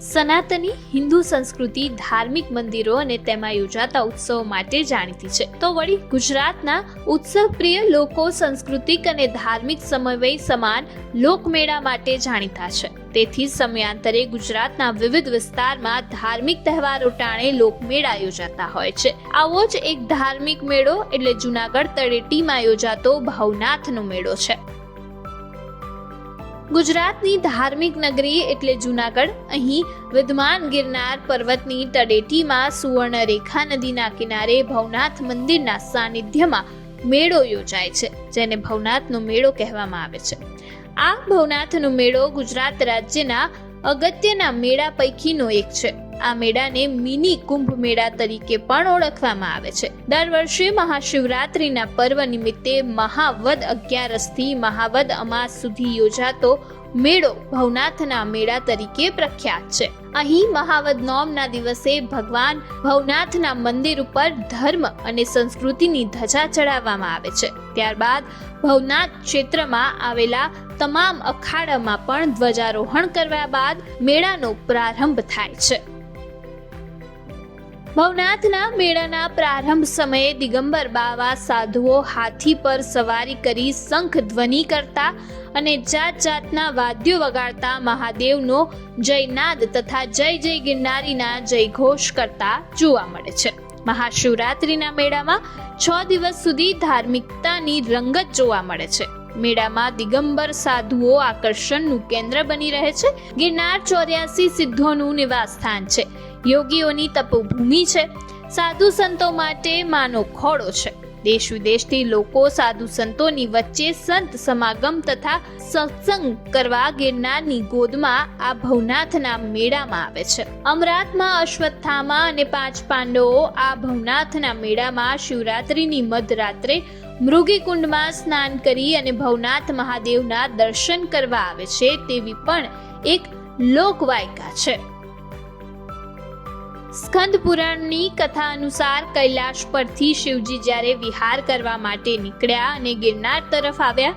સનાતની હિન્દુ સંસ્કૃતિ, ધાર્મિક મંદિરો અને તેમાં યોજાતા ઉત્સવો માટે જાણીતી છે. તો વળી ગુજરાતના ઉત્સવપ્રિય લોકો સાંસ્કૃતિક અને ધાર્મિક સમન્વય સમાન લોકમેળા માટે જાણીતા છે. તેથી સમયાંતરે ગુજરાતના વિવિધ વિસ્તારમાં ધાર્મિક તહેવારો ટાણે લોકમેળા યોજાતા હોય છે. આવો જ એક ધાર્મિક મેળો, એટલે જુનાગઢ તળેટીમાં યોજાતો ભવનાથનો મેળો છે. ગુજરાતની ધાર્મિક નગરી એટલે જુનાગઢ. અહીં વિદ્યમાન ગિરનાર પર્વતની તળેટીમાં સુવર્ણરેખા નદીના કિનારે ભવનાથ મંદિરના સાનિધ્યમાં મેળો યોજાય છે, જેને ભવનાથનો મેળો કહેવામાં આવે છે. આ ભવનાથનો મેળો ગુજરાત રાજ્યના અગત્યના મેળા પૈકીનો એક છે. આ મેળાને મિની કુંભ મેળા તરીકે પણ ઓળખવામાં આવે છે. દર વર્ષે મહાશિવરાત્રિના પર્વ નિમિત્તે મહાવદ અગિયારસથી મહાવદ અમાસ સુધી યોજાતો મેળો ભવનાથના મેળા તરીકે પ્રખ્યાત છે. અહીં મહાવદ નોમના દિવસે ભગવાન ભવનાથના મંદિર ઉપર ધર્મ અને સંસ્કૃતિની ધજા ચડાવવામાં આવે છે. ત્યારબાદ ભવનાથ ક્ષેત્રમાં આવેલા તમામ અખાડામાં પણ ધ્વજારોહણ કરવા બાદ મેળાનો પ્રારંભ થાય છે. ભવનાથના મેળાના પ્રારંભ સમયે દિગંબર બાવા સાધુઓ હાથી પર સવારી કરી શંખ ધ્વનિ કરતા અને જાત જાતના વાદ્યો વગાડતા મહાદેવનો જયનાદ તથા જય જય ગિરનારીના જયઘોષ કરતા જોવા મળે છે. મહાશિવરાત્રિના મેળામાં છ દિવસ સુધી ધાર્મિકતાની રંગત જોવા મળે છે. મેળામાં દિગંબર સાધુઓ આકર્ષણનું કેન્દ્ર બની રહે છે. ગિરનાર ચોર્યાસી સિદ્ધોનું નિવાસ સ્થાન છે. યોગીઓની તપોભૂમિ છે. સાધુ સંતો માટે માનો ખોળો છે. દેશ વિદેશથી લોકો સાધુ સંતોની વચ્ચે સંત સમાગમ તથા સત્સંગ કરવા ગિરનારની ગોદમાં આ ભવનાથના મેળામાં આવે છે. અમરાતમાં અશ્વત્થામા અને પાંચ પાંડવો આ ભવનાથના મેળામાં શિવરાત્રિની મધરાત્રે મૃગીકુંડમાં સ્નાન કરી અને ભવનાથ મહાદેવના દર્શન કરવા આવે છે તેવી પણ એક લોકવાયકા છે. સ્કંદ પુરાણની કથા અનુસાર કૈલાશ પરથી શિવજી જ્યારે વિહાર કરવા માટે નીકળ્યા અને ગિરનાર તરફ આવ્યા,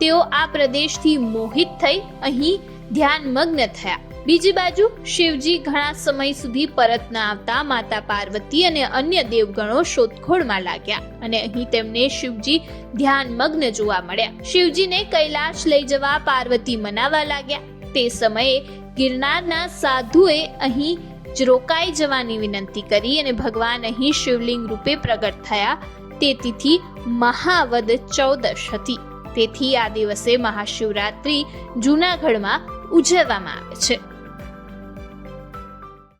તેઓ આ પ્રદેશથી મોહિત થઈ અહીં ધ્યાનમગ્ન થયા. બીજી બાજુ શિવજી ઘણા સમય સુધી પરત ન આવતા માતા પાર્વતી અને અન્ય દેવગણો શોધખોળમાં લાગ્યા અને અહીં તેમને શિવજી ધ્યાનમગ્ન જોવા મળ્યા. શિવજીને કૈલાશ લઈ જવા પાર્વતી મનાવા લાગ્યા. તે સમયે ગિરનારના સાધુએ અહીં જ રોકાઈ જવાની વિનંતી કરી અને ભગવાન અહીં શિવલિંગ રૂપે પ્રગટ થયા. તે તિથિ મહાવદ ચૌદશ હતી. તેથી આ દિવસે મહાશિવરાત્રિ જૂનાગઢમાં ઉજવવામાં આવે છે.